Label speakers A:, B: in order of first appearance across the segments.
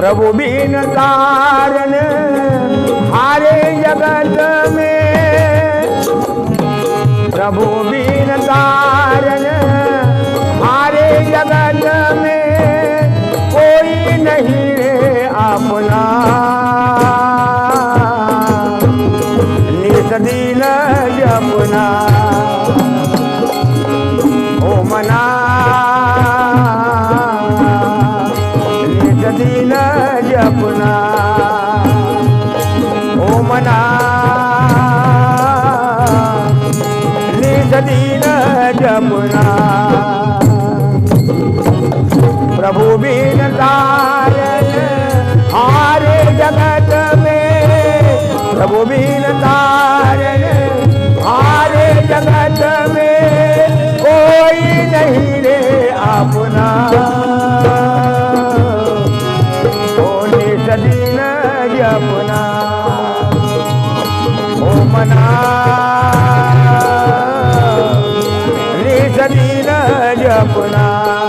A: प्रभु bin कारण हारे जगत में। प्रभु बीन कारण दिन जमुना. प्रभु बीन तारण हारे जगत में. प्रभु बीन तारण हारे जगत में. कोई नहीं रे अपना. ओ सदीन जमुना. ओ मना जनीन जपना.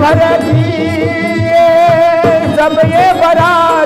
A: ये क्षण भर की सब ये बराती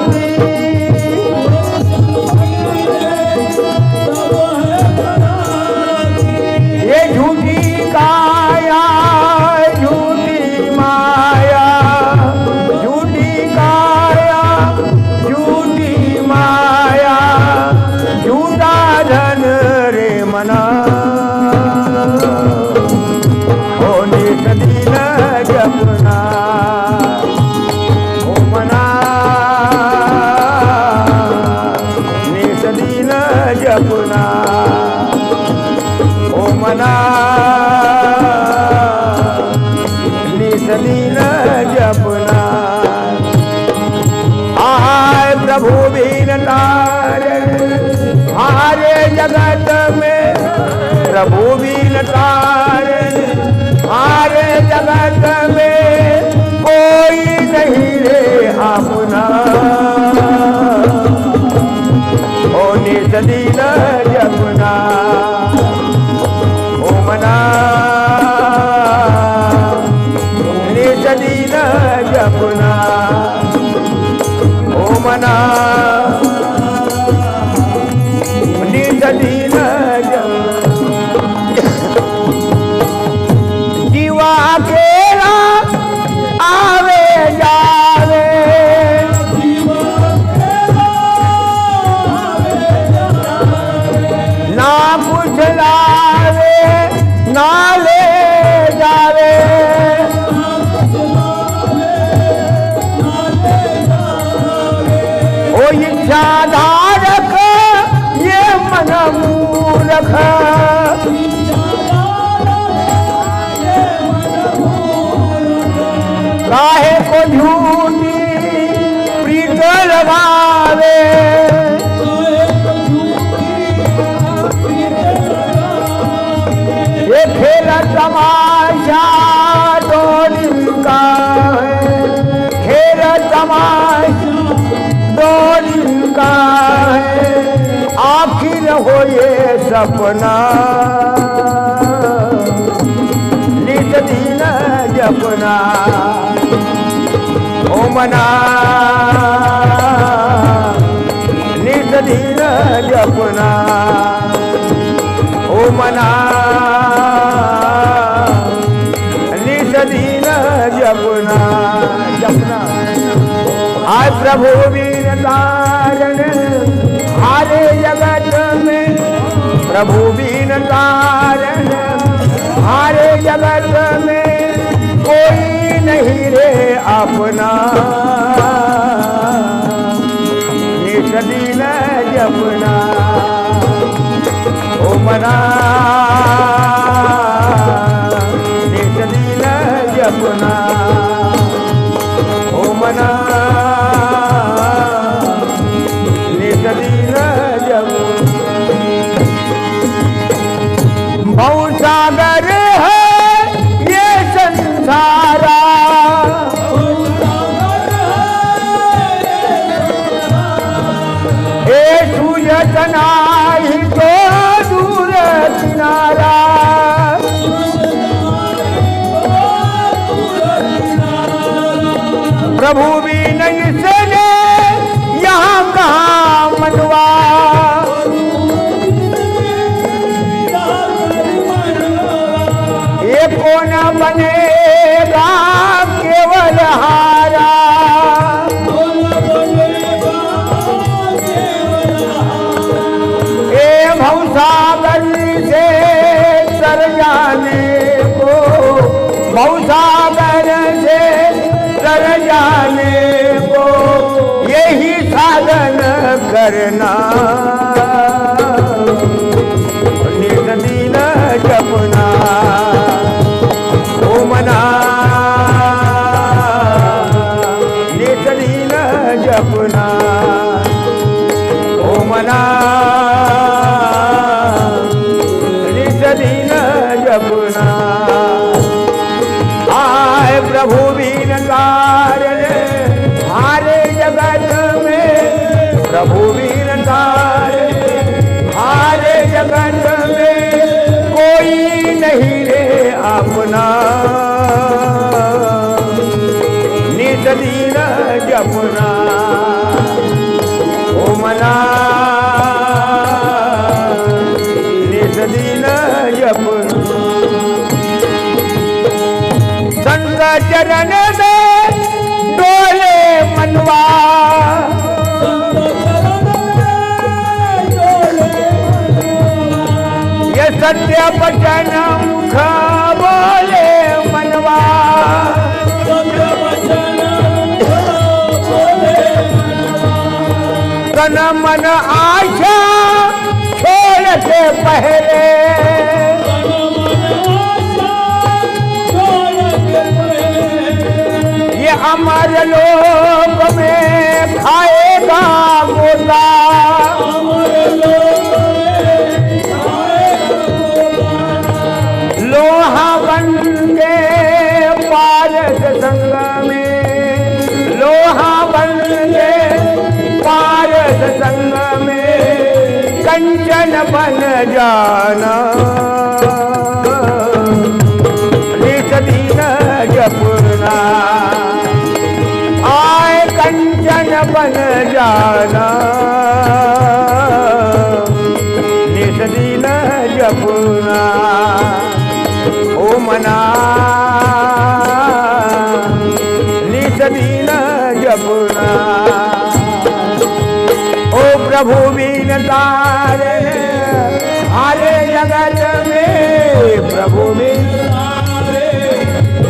A: नित दिन जपना ओ मना। नित दिन ओ मना। नित तमाशा दिन का है। खेल तमाशा दिन का है। आखिर हो ये सपना। नित दिन जपना। ओ मना। दिन जपना। ओ आय प्रभु वीर तारण हारे जगत में प्रभु वीर तारण हारे जगत में कोई नहीं रे अपना। दिन मना। Bora! करना वचन मुख बोले मनवा। मन आशा छोड़ के पहले। ये अमर लोक में खाएगा गोता पारस में कंचन बन जाना। नित दिन आय कंचन बन जाना। नित दिन जपुना ओ मना। नित दिन जपुना प्रभु बीन तारे, हारे जगत में प्रभु बीन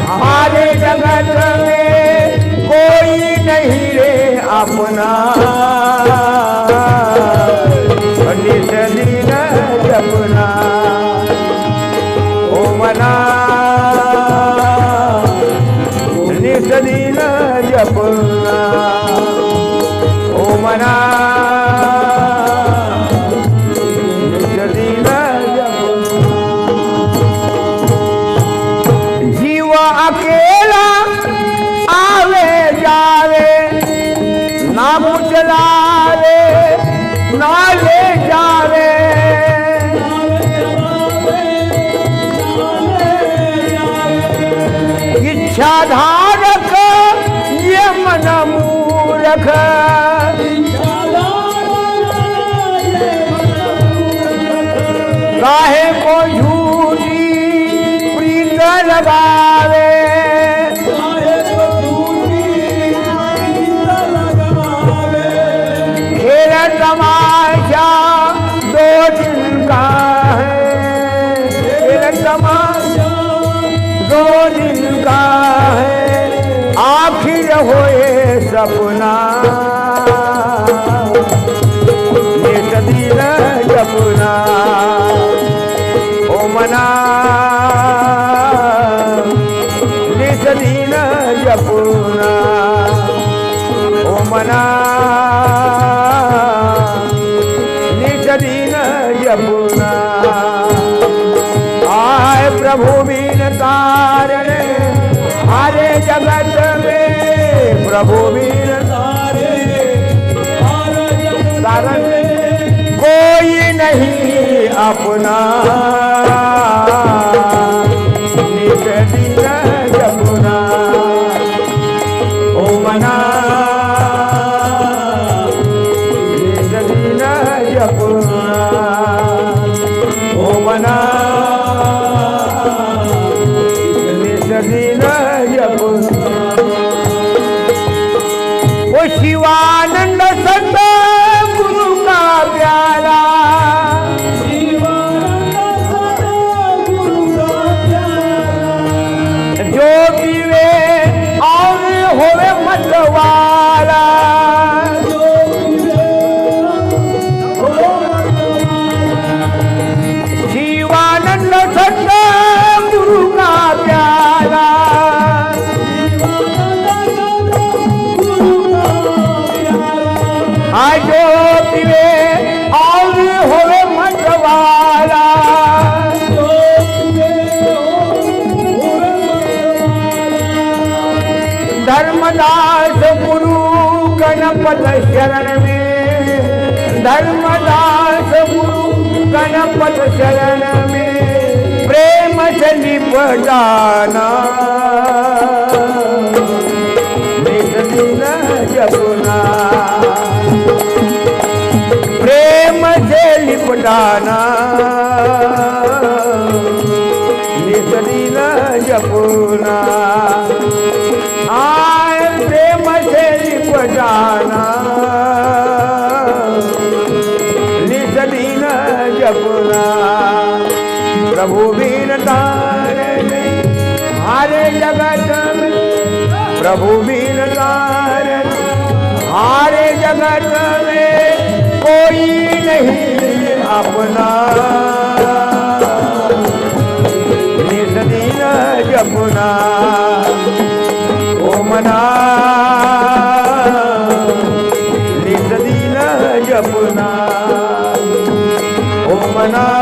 A: हमारे जगत में कोई नहीं रे अपना। जपना, ओ मना। दिन ओ मना। इच्छा धारक ये मन मूरख। काहे को झूठी प्रीत लगावे? खेल तमाशा यमुना नेट दिल यमुना ओ मना। दिन यमुना अपना जपुना ओ मना जपुना ओ मना जपुना ओ शिवानंद संत! पथ शरण में प्रेम से निपटाना जपुना प्रेम से लिपटाना नित न जपुना। I Prem say लिपटाना Prabhu bin हारे जगत में कोई नहीं अपना। नित दिन जपुना ओ मना। दिन जपुना ओ मना।